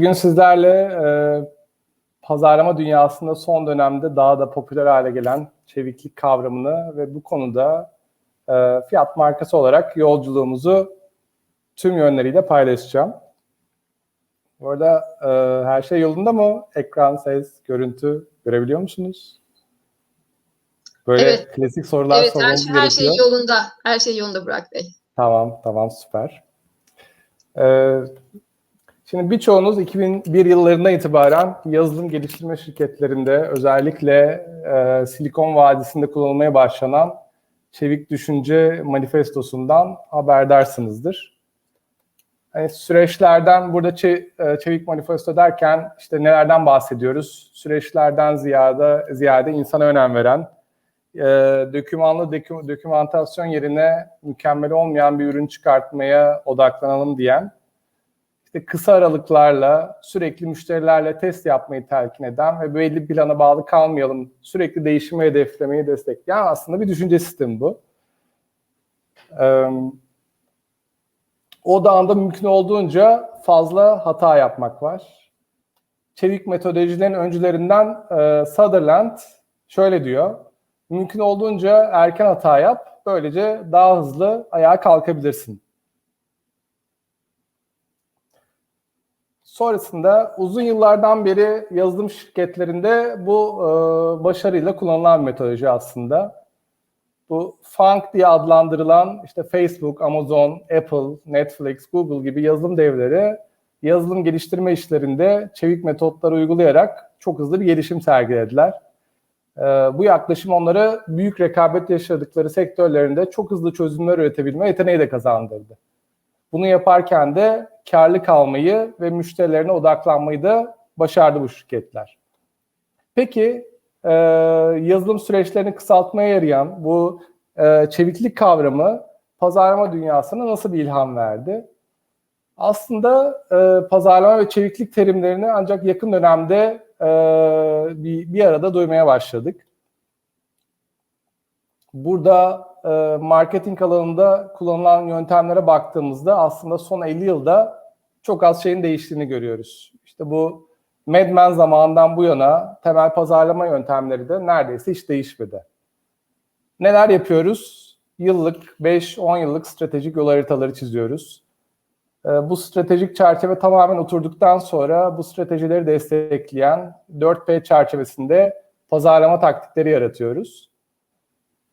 bugün sizlerle e, pazarlama dünyasında son dönemde daha da popüler hale gelen çeviklik kavramını ve bu konuda e, fiyat markası olarak yolculuğumuzu tüm yönleriyle paylaşacağım. Bu arada e, her şey yolunda mı? Ekran, ses, görüntü görebiliyor musunuz? Böyle Evet. klasik sorular Evet her, sormamız şey- her şey gerekiyor. yolunda. Her şey yolunda Burak Bey. Tamam, tamam süper. Ee, şimdi birçoğunuz 2001 yıllarından itibaren yazılım geliştirme şirketlerinde özellikle e, Silikon Vadisi'nde kullanılmaya başlanan Çevik Düşünce Manifestosu'ndan haberdarsınızdır. Hani süreçlerden burada e, Çevik Manifesto derken işte nelerden bahsediyoruz? Süreçlerden ziyade ziyade insana önem veren, e, dokümanlı dokü- dokümantasyon yerine mükemmel olmayan bir ürün çıkartmaya odaklanalım diyen, işte kısa aralıklarla sürekli müşterilerle test yapmayı telkin eden ve belli plana bağlı kalmayalım, sürekli değişimi hedeflemeyi destekleyen aslında bir düşünce sistemi bu. Ee, o dağında mümkün olduğunca fazla hata yapmak var. Çevik metodolojilerin öncülerinden e, Sutherland şöyle diyor. Mümkün olduğunca erken hata yap. Böylece daha hızlı ayağa kalkabilirsin. Sonrasında uzun yıllardan beri yazılım şirketlerinde bu e, başarıyla kullanılan metodoloji aslında. Bu Funk diye adlandırılan işte Facebook, Amazon, Apple, Netflix, Google gibi yazılım devleri yazılım geliştirme işlerinde çevik metotları uygulayarak çok hızlı bir gelişim sergilediler. Ee, bu yaklaşım onları büyük rekabet yaşadıkları sektörlerinde çok hızlı çözümler üretebilme yeteneği de kazandırdı. Bunu yaparken de karlı kalmayı ve müşterilerine odaklanmayı da başardı bu şirketler. Peki e, yazılım süreçlerini kısaltmaya yarayan bu e, çeviklik kavramı pazarlama dünyasına nasıl bir ilham verdi? Aslında e, pazarlama ve çeviklik terimlerini ancak yakın dönemde e, bir, bir arada duymaya başladık. Burada e, marketing alanında kullanılan yöntemlere baktığımızda aslında son 50 yılda çok az şeyin değiştiğini görüyoruz. İşte bu Mad Men zamanından bu yana temel pazarlama yöntemleri de neredeyse hiç değişmedi. Neler yapıyoruz? Yıllık, 5-10 yıllık stratejik yol haritaları çiziyoruz. E, bu stratejik çerçeve tamamen oturduktan sonra bu stratejileri destekleyen 4P çerçevesinde pazarlama taktikleri yaratıyoruz.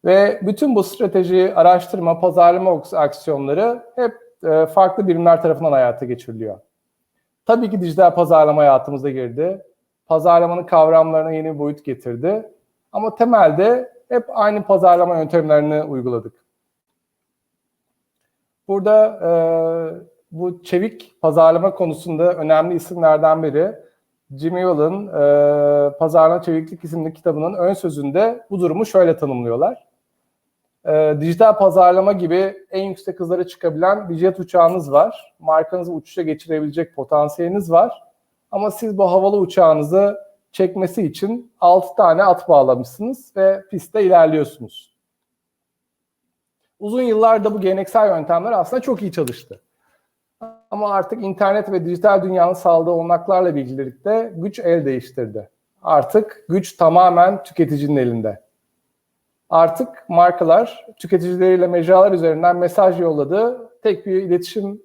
Ve bütün bu strateji, araştırma, pazarlama aksiyonları hep e, farklı birimler tarafından hayata geçiriliyor. Tabii ki dijital pazarlama hayatımıza girdi. Pazarlamanın kavramlarına yeni bir boyut getirdi. Ama temelde hep aynı pazarlama yöntemlerini uyguladık. Burada e, bu çevik pazarlama konusunda önemli isimlerden biri Jimmy Wall'ın e, Pazarlama Çeviklik isimli kitabının ön sözünde bu durumu şöyle tanımlıyorlar. E, dijital pazarlama gibi en yüksek hızlara çıkabilen bir jet uçağınız var. Markanızı uçuşa geçirebilecek potansiyeliniz var. Ama siz bu havalı uçağınızı çekmesi için 6 tane at bağlamışsınız ve pistte ilerliyorsunuz. Uzun yıllarda bu geleneksel yöntemler aslında çok iyi çalıştı. Ama artık internet ve dijital dünyanın sağladığı olanaklarla birlikte güç el değiştirdi. Artık güç tamamen tüketicinin elinde. Artık markalar tüketicileriyle mecralar üzerinden mesaj yolladığı tek bir iletişim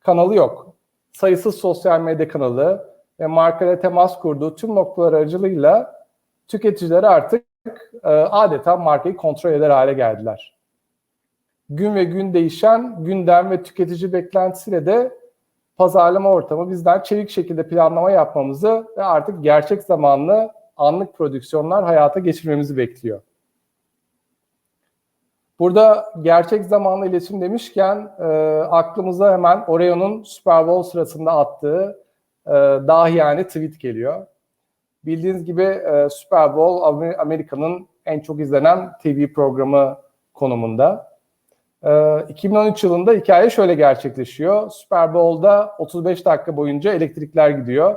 kanalı yok. Sayısız sosyal medya kanalı ve markayla temas kurduğu tüm noktalar aracılığıyla tüketiciler artık e, adeta markayı kontrol eder hale geldiler gün ve gün değişen gündem ve tüketici beklentisiyle de pazarlama ortamı bizden çevik şekilde planlama yapmamızı ve artık gerçek zamanlı anlık prodüksiyonlar hayata geçirmemizi bekliyor. Burada gerçek zamanlı iletişim demişken e, aklımıza hemen Oreo'nun Super Bowl sırasında attığı e, dahi yani tweet geliyor. Bildiğiniz gibi e, Super Bowl Amerika'nın en çok izlenen TV programı konumunda. 2013 yılında hikaye şöyle gerçekleşiyor. Super Bowl'da 35 dakika boyunca elektrikler gidiyor.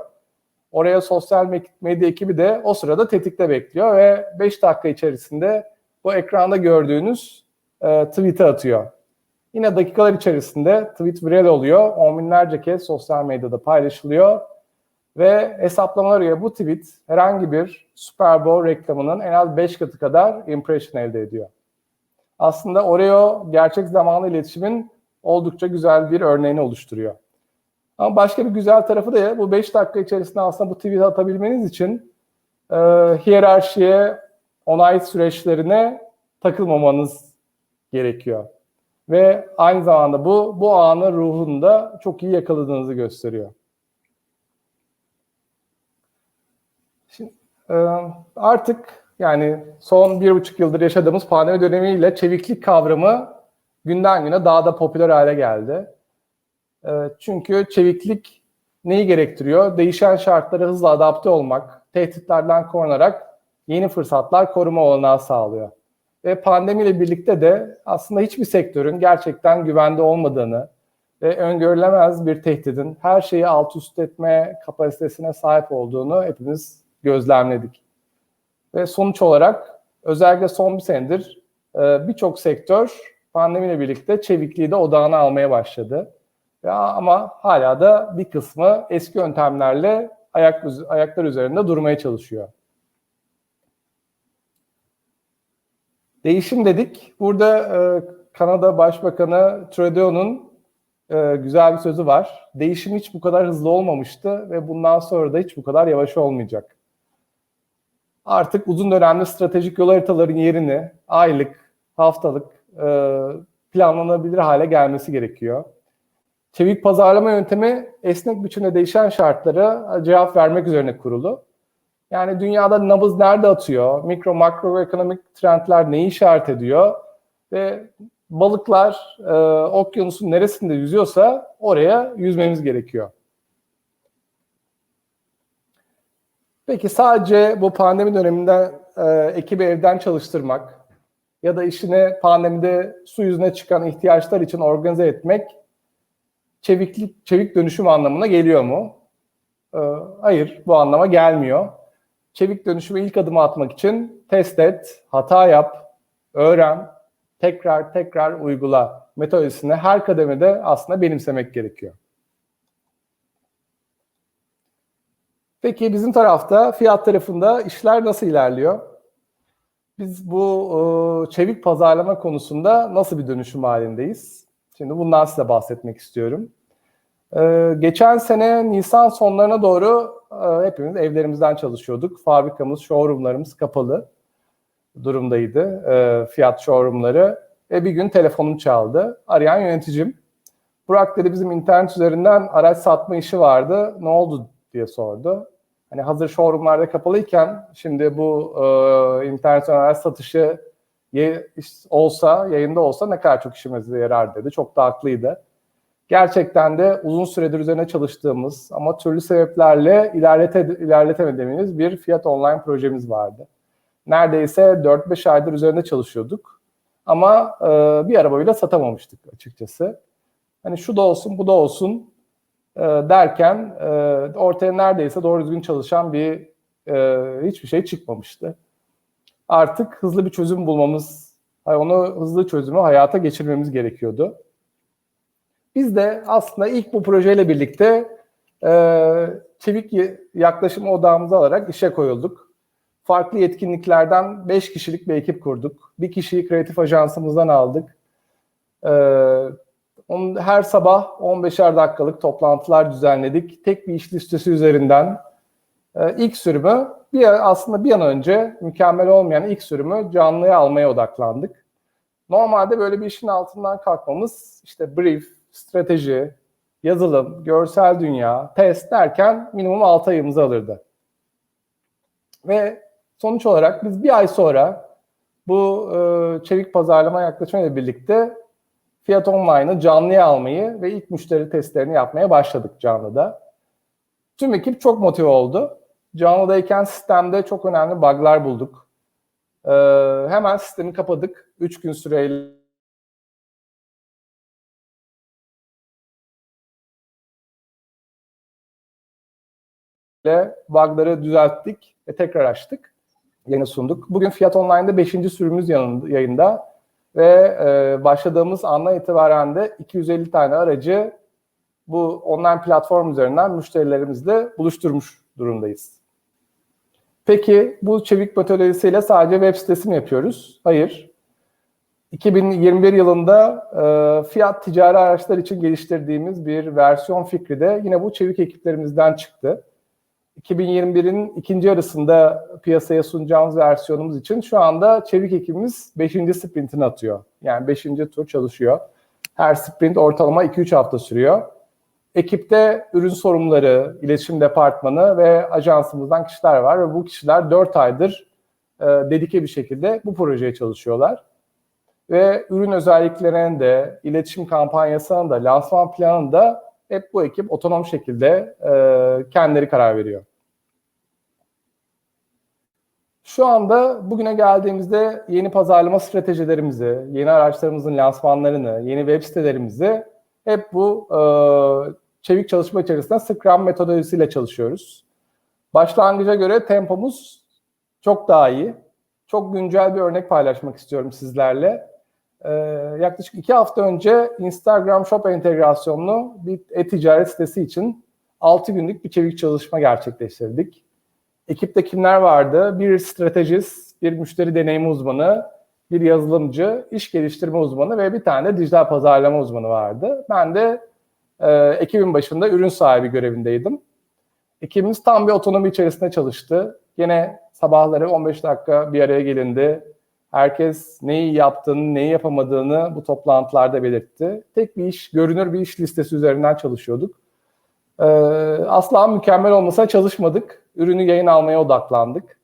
Oraya sosyal medya ekibi de o sırada tetikte bekliyor ve 5 dakika içerisinde bu ekranda gördüğünüz e, tweet'i atıyor. Yine dakikalar içerisinde tweet viral oluyor. On binlerce kez sosyal medyada paylaşılıyor. Ve hesaplamalara göre bu tweet herhangi bir Super Bowl reklamının en az 5 katı kadar impression elde ediyor. Aslında Oreo gerçek zamanlı iletişimin oldukça güzel bir örneğini oluşturuyor. Ama başka bir güzel tarafı da ya, bu 5 dakika içerisinde aslında bu tweet atabilmeniz için e, hiyerarşiye, onay süreçlerine takılmamanız gerekiyor. Ve aynı zamanda bu bu anın ruhunu da çok iyi yakaladığınızı gösteriyor. Şimdi, e, artık yani son bir buçuk yıldır yaşadığımız pandemi dönemiyle çeviklik kavramı günden güne daha da popüler hale geldi. E, çünkü çeviklik neyi gerektiriyor? Değişen şartlara hızla adapte olmak, tehditlerden korunarak yeni fırsatlar koruma olanağı sağlıyor. Ve pandemiyle birlikte de aslında hiçbir sektörün gerçekten güvende olmadığını ve öngörülemez bir tehdidin her şeyi alt üst etme kapasitesine sahip olduğunu hepimiz gözlemledik. Ve sonuç olarak özellikle son bir senedir e, birçok sektör pandemiyle birlikte çevikliği de odağına almaya başladı. Ama hala da bir kısmı eski yöntemlerle ayak, ayaklar üzerinde durmaya çalışıyor. Değişim dedik. Burada e, Kanada Başbakanı Trudeau'nun e, güzel bir sözü var. Değişim hiç bu kadar hızlı olmamıştı ve bundan sonra da hiç bu kadar yavaş olmayacak. Artık uzun dönemli stratejik yol haritaların yerini aylık, haftalık e, planlanabilir hale gelmesi gerekiyor. Çevik pazarlama yöntemi esnek biçimde değişen şartlara cevap vermek üzerine kurulu. Yani dünyada nabız nerede atıyor, mikro makro ve ekonomik trendler neyi işaret ediyor ve balıklar e, okyanusun neresinde yüzüyorsa oraya yüzmemiz gerekiyor. Peki sadece bu pandemi döneminde e, ekibi evden çalıştırmak ya da işini pandemide su yüzüne çıkan ihtiyaçlar için organize etmek çeviklik, çevik dönüşüm anlamına geliyor mu? E, hayır, bu anlama gelmiyor. Çevik dönüşüme ilk adımı atmak için test et, hata yap, öğren, tekrar tekrar uygula metodolojisini her kademede aslında benimsemek gerekiyor. Peki bizim tarafta, fiyat tarafında işler nasıl ilerliyor? Biz bu e, çevik pazarlama konusunda nasıl bir dönüşüm halindeyiz? Şimdi bundan size bahsetmek istiyorum. E, geçen sene Nisan sonlarına doğru e, hepimiz evlerimizden çalışıyorduk. Fabrikamız, showroomlarımız kapalı durumdaydı. E, fiyat showroomları. Ve bir gün telefonum çaldı. Arayan yöneticim. Burak dedi bizim internet üzerinden araç satma işi vardı. Ne oldu diye sordu. Hani hazır showroomlarda kapalıyken şimdi bu e, internet araç satışı ye, olsa, yayında olsa ne kadar çok işimize yarar dedi. Çok da haklıydı. Gerçekten de uzun süredir üzerine çalıştığımız ama türlü sebeplerle ilerlete, ilerletemediğimiz bir fiyat online projemiz vardı. Neredeyse 4-5 aydır üzerinde çalışıyorduk. Ama e, bir arabayla satamamıştık açıkçası. Hani şu da olsun, bu da olsun e, derken e, ortaya neredeyse doğru düzgün çalışan bir e, hiçbir şey çıkmamıştı. Artık hızlı bir çözüm bulmamız, onu hızlı çözümü hayata geçirmemiz gerekiyordu. Biz de aslında ilk bu projeyle birlikte e, çevik yaklaşımı odağımıza alarak işe koyulduk. Farklı yetkinliklerden 5 kişilik bir ekip kurduk. Bir kişiyi kreatif ajansımızdan aldık. E, onun, her sabah 15'er dakikalık toplantılar düzenledik. Tek bir iş listesi üzerinden e, ilk sürümü bir aslında bir an önce mükemmel olmayan ilk sürümü canlıya almaya odaklandık. Normalde böyle bir işin altından kalkmamız işte brief, strateji, yazılım, görsel dünya, test derken minimum 6 ayımızı alırdı. Ve sonuç olarak biz bir ay sonra bu e, çevik pazarlama yaklaşımıyla birlikte Fiyat Online'ı canlıya almayı ve ilk müşteri testlerini yapmaya başladık canlıda. Tüm ekip çok motive oldu. Canlıdayken sistemde çok önemli bug'lar bulduk. Ee, hemen sistemi kapadık. 3 gün süreyle bug'ları düzelttik ve tekrar açtık. Yeni sunduk. Bugün Fiyat Online'da 5. sürümümüz yayında ve e, başladığımız andan itibaren de 250 tane aracı bu online platform üzerinden müşterilerimizle buluşturmuş durumdayız. Peki bu çevik metodolojisiyle sadece web sitesi mi yapıyoruz? Hayır. 2021 yılında e, fiyat ticari araçlar için geliştirdiğimiz bir versiyon fikri de yine bu çevik ekiplerimizden çıktı. 2021'in ikinci yarısında piyasaya sunacağımız versiyonumuz için şu anda çevik ekibimiz 5. sprintini atıyor. Yani 5. tur çalışıyor. Her sprint ortalama 2-3 hafta sürüyor. Ekipte ürün sorumluları, iletişim departmanı ve ajansımızdan kişiler var ve bu kişiler 4 aydır e, dedike bir şekilde bu projeye çalışıyorlar. Ve ürün özelliklerine de, iletişim kampanyasına da, lansman planına da hep bu ekip otonom şekilde e, kendileri karar veriyor. Şu anda bugüne geldiğimizde yeni pazarlama stratejilerimizi, yeni araçlarımızın lansmanlarını, yeni web sitelerimizi hep bu e, çevik çalışma içerisinde Scrum metodolojisiyle çalışıyoruz. Başlangıca göre tempomuz çok daha iyi. Çok güncel bir örnek paylaşmak istiyorum sizlerle. Ee, yaklaşık iki hafta önce Instagram Shop entegrasyonlu bir e-ticaret sitesi için 6 günlük bir çevik çalışma gerçekleştirdik. Ekipte kimler vardı? Bir stratejist, bir müşteri deneyimi uzmanı, bir yazılımcı, iş geliştirme uzmanı ve bir tane dijital pazarlama uzmanı vardı. Ben de e, ekibin başında ürün sahibi görevindeydim. Ekibimiz tam bir otonomi içerisinde çalıştı. Yine sabahları 15 dakika bir araya gelindi. Herkes neyi yaptığını, neyi yapamadığını bu toplantılarda belirtti. Tek bir iş, görünür bir iş listesi üzerinden çalışıyorduk. Ee, asla mükemmel olmasa çalışmadık. Ürünü yayın almaya odaklandık.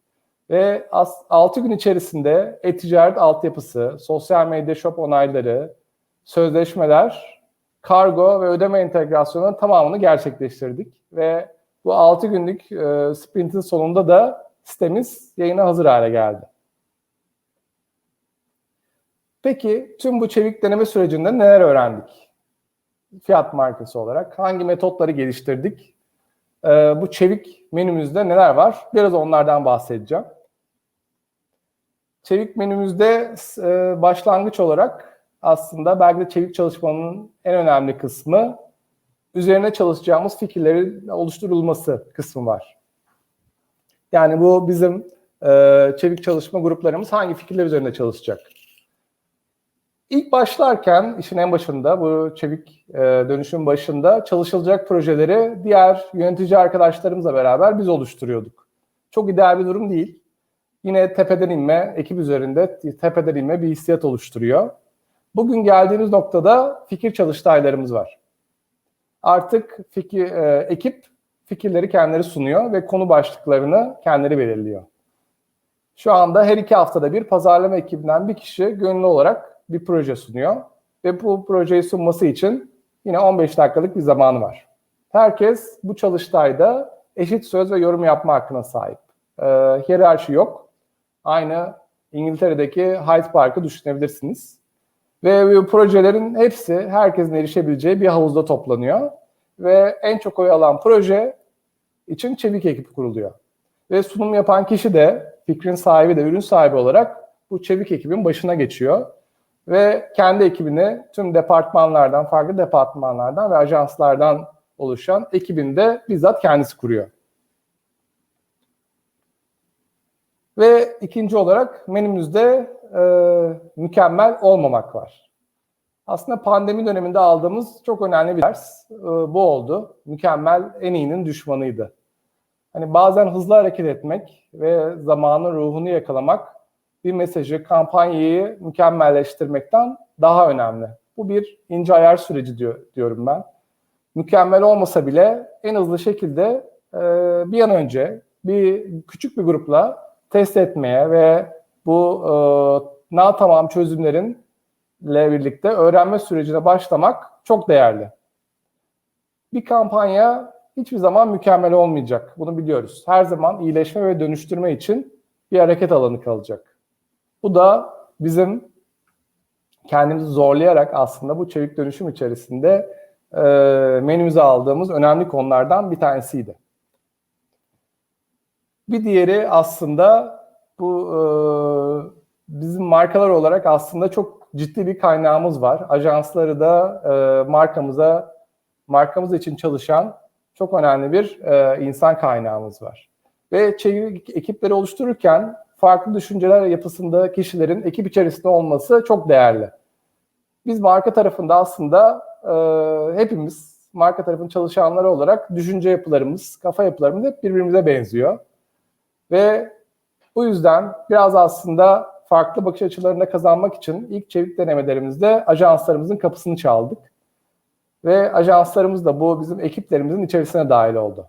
Ve 6 gün içerisinde e-ticaret altyapısı, sosyal medya shop onayları, sözleşmeler, kargo ve ödeme entegrasyonunun tamamını gerçekleştirdik. Ve bu 6 günlük e, sprintin sonunda da sitemiz yayına hazır hale geldi. Peki tüm bu çevik deneme sürecinde neler öğrendik? Fiyat markası olarak hangi metotları geliştirdik? Ee, bu çevik menümüzde neler var? Biraz onlardan bahsedeceğim. Çevik menümüzde e, başlangıç olarak aslında belki de çevik çalışmanın en önemli kısmı üzerine çalışacağımız fikirlerin oluşturulması kısmı var. Yani bu bizim e, çevik çalışma gruplarımız hangi fikirler üzerinde çalışacak? İlk başlarken işin en başında bu çevik e, dönüşüm başında çalışılacak projeleri diğer yönetici arkadaşlarımızla beraber biz oluşturuyorduk. Çok ideal bir durum değil. Yine tepeden inme, ekip üzerinde tepeden inme bir hissiyat oluşturuyor. Bugün geldiğimiz noktada fikir çalıştaylarımız var. Artık fikir, e, ekip fikirleri kendileri sunuyor ve konu başlıklarını kendileri belirliyor. Şu anda her iki haftada bir pazarlama ekibinden bir kişi gönüllü olarak bir proje sunuyor. Ve bu projeyi sunması için yine 15 dakikalık bir zamanı var. Herkes bu çalıştayda eşit söz ve yorum yapma hakkına sahip. Ee, hiyerarşi yok. Aynı İngiltere'deki Hyde Park'ı düşünebilirsiniz. Ve bu projelerin hepsi herkesin erişebileceği bir havuzda toplanıyor. Ve en çok oy alan proje için çevik ekip kuruluyor. Ve sunum yapan kişi de fikrin sahibi de ürün sahibi olarak bu çevik ekibin başına geçiyor. Ve kendi ekibini tüm departmanlardan, farklı departmanlardan ve ajanslardan oluşan ekibinde bizzat kendisi kuruyor. Ve ikinci olarak menümüzde e, mükemmel olmamak var. Aslında pandemi döneminde aldığımız çok önemli bir ders e, bu oldu. Mükemmel en iyinin düşmanıydı. Hani bazen hızlı hareket etmek ve zamanın ruhunu yakalamak bir mesajı, kampanyayı mükemmelleştirmekten daha önemli. Bu bir ince ayar süreci diyor, diyorum ben. Mükemmel olmasa bile en hızlı şekilde e, bir an önce bir küçük bir grupla test etmeye ve bu e, na tamam çözümlerin ile birlikte öğrenme sürecine başlamak çok değerli. Bir kampanya hiçbir zaman mükemmel olmayacak. Bunu biliyoruz. Her zaman iyileşme ve dönüştürme için bir hareket alanı kalacak. Bu da bizim kendimizi zorlayarak aslında bu çevik dönüşüm içerisinde e, menümüze aldığımız önemli konulardan bir tanesiydi. Bir diğeri aslında bu e, bizim markalar olarak aslında çok ciddi bir kaynağımız var. Ajansları da e, markamıza markamız için çalışan çok önemli bir e, insan kaynağımız var. Ve çevik ekipleri oluştururken farklı düşünceler yapısında kişilerin ekip içerisinde olması çok değerli. Biz marka tarafında aslında e, hepimiz marka tarafının çalışanları olarak düşünce yapılarımız, kafa yapılarımız hep birbirimize benziyor. Ve bu yüzden biraz aslında farklı bakış açılarında kazanmak için ilk çevik denemelerimizde ajanslarımızın kapısını çaldık. Ve ajanslarımız da bu bizim ekiplerimizin içerisine dahil oldu.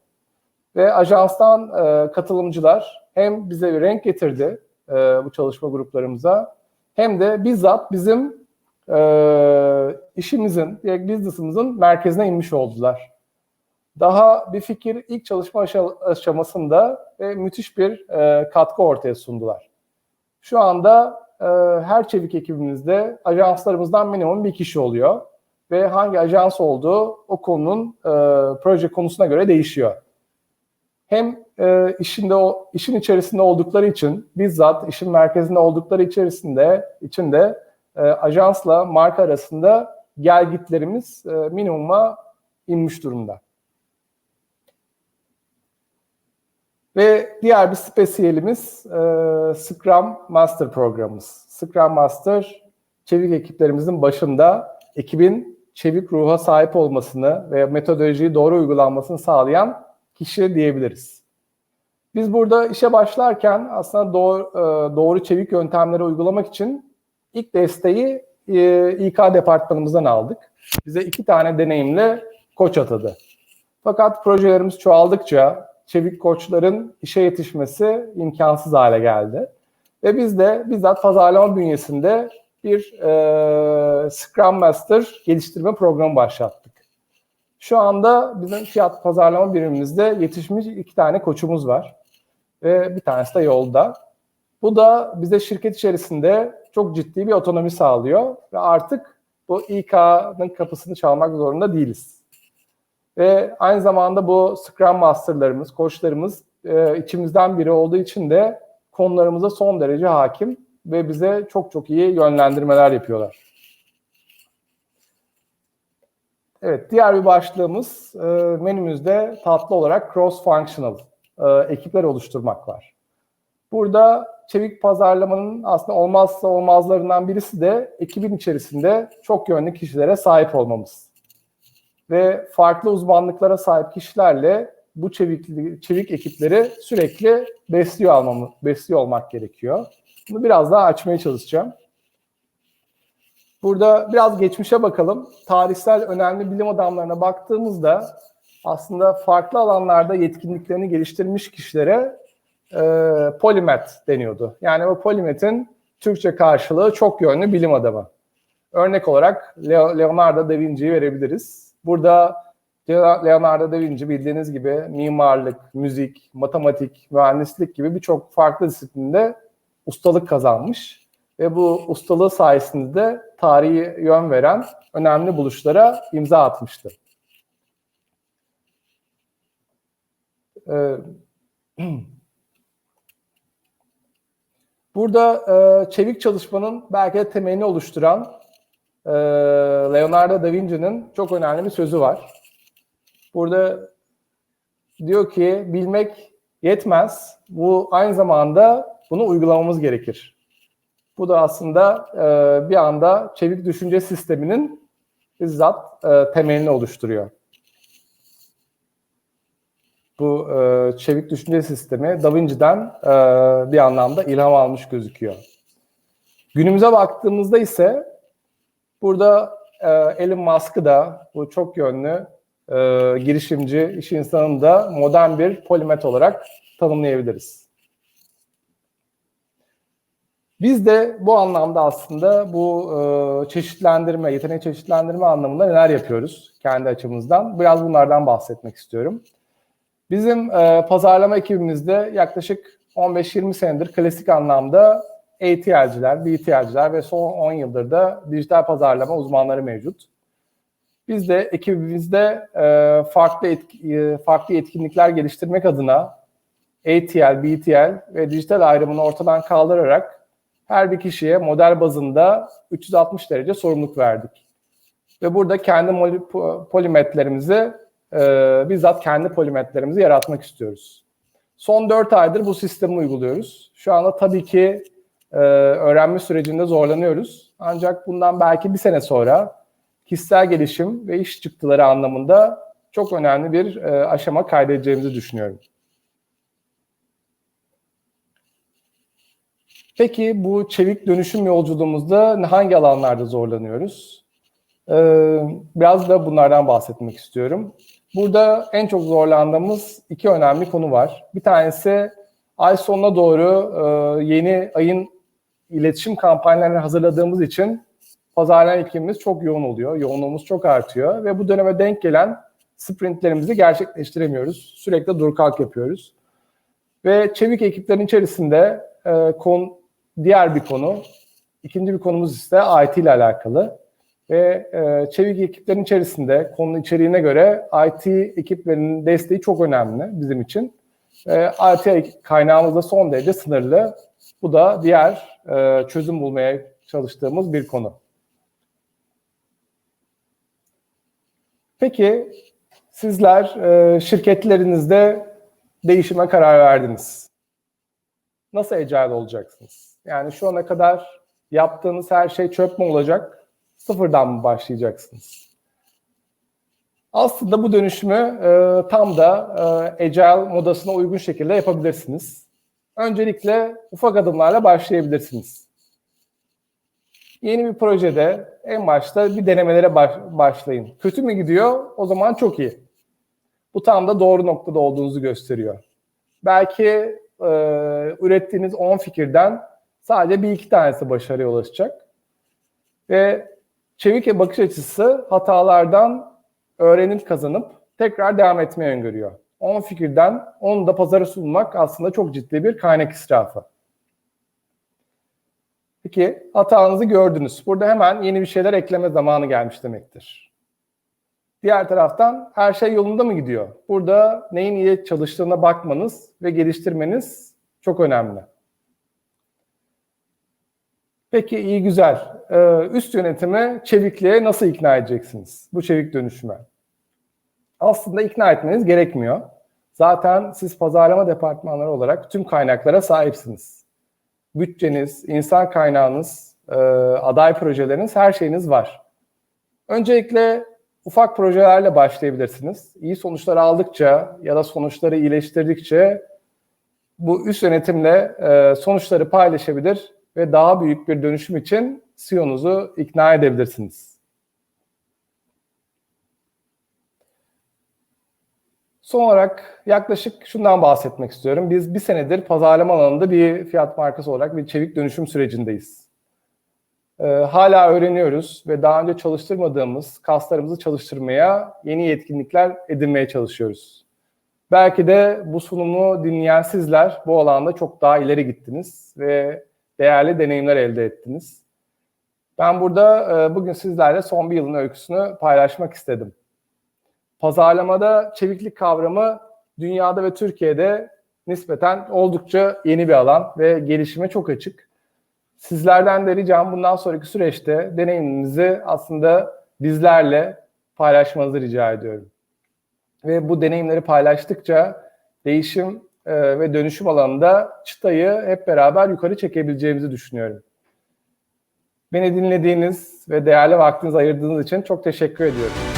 Ve ajanstan e, katılımcılar hem bize bir renk getirdi e, bu çalışma gruplarımıza hem de bizzat bizim e, işimizin, direkt business'ımızın merkezine inmiş oldular. Daha bir fikir ilk çalışma aşa- aşamasında ve müthiş bir e, katkı ortaya sundular. Şu anda e, her çevik ekibimizde ajanslarımızdan minimum bir kişi oluyor ve hangi ajans olduğu o konunun e, proje konusuna göre değişiyor. Hem e, işinde o işin içerisinde oldukları için bizzat işin merkezinde oldukları içerisinde içinde e, ajansla marka arasında gelgitlerimiz e, minimuma inmiş durumda. Ve diğer bir spesiyelimiz e, Scrum Master programımız. Scrum Master çevik ekiplerimizin başında ekibin çevik ruha sahip olmasını ve metodolojiyi doğru uygulanmasını sağlayan kişi diyebiliriz. Biz burada işe başlarken aslında doğru, e, doğru çevik yöntemleri uygulamak için ilk desteği e, İK departmanımızdan aldık. Bize iki tane deneyimli koç atadı. Fakat projelerimiz çoğaldıkça çevik koçların işe yetişmesi imkansız hale geldi. Ve biz de bizzat pazarlama bünyesinde bir e, Scrum Master geliştirme programı başlattık. Şu anda bizim fiyat pazarlama birimimizde yetişmiş iki tane koçumuz var. Ve bir tanesi de yolda. Bu da bize şirket içerisinde çok ciddi bir otonomi sağlıyor. Ve artık bu İK'nın kapısını çalmak zorunda değiliz. Ve aynı zamanda bu Scrum Master'larımız, koçlarımız e, içimizden biri olduğu için de konularımıza son derece hakim ve bize çok çok iyi yönlendirmeler yapıyorlar. Evet, diğer bir başlığımız e, menümüzde tatlı olarak cross-functional e, ekipler oluşturmak var. Burada çevik pazarlamanın aslında olmazsa olmazlarından birisi de ekibin içerisinde çok yönlü kişilere sahip olmamız. Ve farklı uzmanlıklara sahip kişilerle bu çevik, çevik ekipleri sürekli besliyor almamı, besliyor olmak gerekiyor. Bunu biraz daha açmaya çalışacağım. Burada biraz geçmişe bakalım. Tarihsel önemli bilim adamlarına baktığımızda aslında farklı alanlarda yetkinliklerini geliştirmiş kişilere e, polimet deniyordu. Yani o polimetin Türkçe karşılığı çok yönlü bilim adamı. Örnek olarak Leo- Leonardo da Vinci'yi verebiliriz. Burada Leonardo da Vinci bildiğiniz gibi mimarlık, müzik, matematik, mühendislik gibi birçok farklı disiplinde ustalık kazanmış. Ve bu ustalığı sayesinde de tarihi yön veren önemli buluşlara imza atmıştı. Ee, Burada e, çevik çalışmanın belki de temelini oluşturan e, Leonardo da Vinci'nin çok önemli bir sözü var. Burada diyor ki bilmek yetmez. Bu aynı zamanda bunu uygulamamız gerekir. Bu da aslında e, bir anda çevik düşünce sisteminin bizzat e, temelini oluşturuyor. Bu e, çevik düşünce sistemi Da Vinci'den e, bir anlamda ilham almış gözüküyor. Günümüze baktığımızda ise burada e, Elon Musk'ı da bu çok yönlü e, girişimci, iş insanını da modern bir polimet olarak tanımlayabiliriz. Biz de bu anlamda aslında bu e, çeşitlendirme, yetenek çeşitlendirme anlamında neler yapıyoruz kendi açımızdan? Biraz bunlardan bahsetmek istiyorum. Bizim e, pazarlama ekibimizde yaklaşık 15-20 senedir klasik anlamda ATL'ciler, BTL'ciler ve son 10 yıldır da dijital pazarlama uzmanları mevcut. Biz de ekibimizde e, farklı etki, e, farklı etkinlikler geliştirmek adına ATL, BTL ve dijital ayrımını ortadan kaldırarak her bir kişiye model bazında 360 derece sorumluluk verdik. Ve burada kendi polimetlerimizi, e, bizzat kendi polimetlerimizi yaratmak istiyoruz. Son 4 aydır bu sistemi uyguluyoruz. Şu anda tabii ki e, öğrenme sürecinde zorlanıyoruz. Ancak bundan belki bir sene sonra kişisel gelişim ve iş çıktıları anlamında çok önemli bir e, aşama kaydedeceğimizi düşünüyorum. Peki bu çevik dönüşüm yolculuğumuzda hangi alanlarda zorlanıyoruz? Ee, biraz da bunlardan bahsetmek istiyorum. Burada en çok zorlandığımız iki önemli konu var. Bir tanesi ay sonuna doğru e, yeni ayın iletişim kampanyalarını hazırladığımız için pazarlama ekibimiz çok yoğun oluyor. Yoğunluğumuz çok artıyor ve bu döneme denk gelen sprintlerimizi gerçekleştiremiyoruz. Sürekli dur kalk yapıyoruz. Ve çevik ekiplerin içerisinde e, kon, diğer bir konu, ikinci bir konumuz ise IT ile alakalı. Ve e, çevik ekiplerin içerisinde konunun içeriğine göre IT ekiplerinin desteği çok önemli bizim için. E, IT kaynağımız da son derece sınırlı. Bu da diğer e, çözüm bulmaya çalıştığımız bir konu. Peki sizler e, şirketlerinizde değişime karar verdiniz. Nasıl agile olacaksınız? Yani şu ana kadar yaptığınız her şey çöp mü olacak? Sıfırdan mı başlayacaksınız? Aslında bu dönüşümü e, tam da e, agile modasına uygun şekilde yapabilirsiniz. Öncelikle ufak adımlarla başlayabilirsiniz. Yeni bir projede en başta bir denemelere baş, başlayın. Kötü mü gidiyor? O zaman çok iyi. Bu tam da doğru noktada olduğunuzu gösteriyor. Belki e, ürettiğiniz 10 fikirden sadece bir iki tanesi başarıya ulaşacak. Ve çevik bakış açısı hatalardan öğrenip kazanıp tekrar devam etmeyi öngörüyor. 10 fikirden 10'u da pazara sunmak aslında çok ciddi bir kaynak israfı. Peki hatanızı gördünüz. Burada hemen yeni bir şeyler ekleme zamanı gelmiş demektir. Diğer taraftan her şey yolunda mı gidiyor? Burada neyin iyi çalıştığına bakmanız ve geliştirmeniz çok önemli. Peki iyi güzel. Ee, üst yönetimi çevikliğe nasıl ikna edeceksiniz? Bu çevik dönüşüme. Aslında ikna etmeniz gerekmiyor. Zaten siz pazarlama departmanları olarak tüm kaynaklara sahipsiniz. Bütçeniz, insan kaynağınız, e, aday projeleriniz, her şeyiniz var. Öncelikle ufak projelerle başlayabilirsiniz. İyi sonuçlar aldıkça ya da sonuçları iyileştirdikçe bu üst yönetimle e, sonuçları paylaşabilir ve daha büyük bir dönüşüm için CEO'nuzu ikna edebilirsiniz. Son olarak yaklaşık şundan bahsetmek istiyorum. Biz bir senedir pazarlama alanında bir fiyat markası olarak bir çevik dönüşüm sürecindeyiz. Ee, hala öğreniyoruz ve daha önce çalıştırmadığımız kaslarımızı çalıştırmaya, yeni yetkinlikler edinmeye çalışıyoruz. Belki de bu sunumu dinleyen sizler bu alanda çok daha ileri gittiniz ve değerli deneyimler elde ettiniz. Ben burada e, bugün sizlerle son bir yılın öyküsünü paylaşmak istedim. Pazarlamada çeviklik kavramı dünyada ve Türkiye'de nispeten oldukça yeni bir alan ve gelişime çok açık. Sizlerden de ricam bundan sonraki süreçte deneyiminizi aslında bizlerle paylaşmanızı rica ediyorum. Ve bu deneyimleri paylaştıkça değişim e, ve dönüşüm alanında çıtayı hep beraber yukarı çekebileceğimizi düşünüyorum. Beni dinlediğiniz ve değerli vaktinizi ayırdığınız için çok teşekkür ediyorum.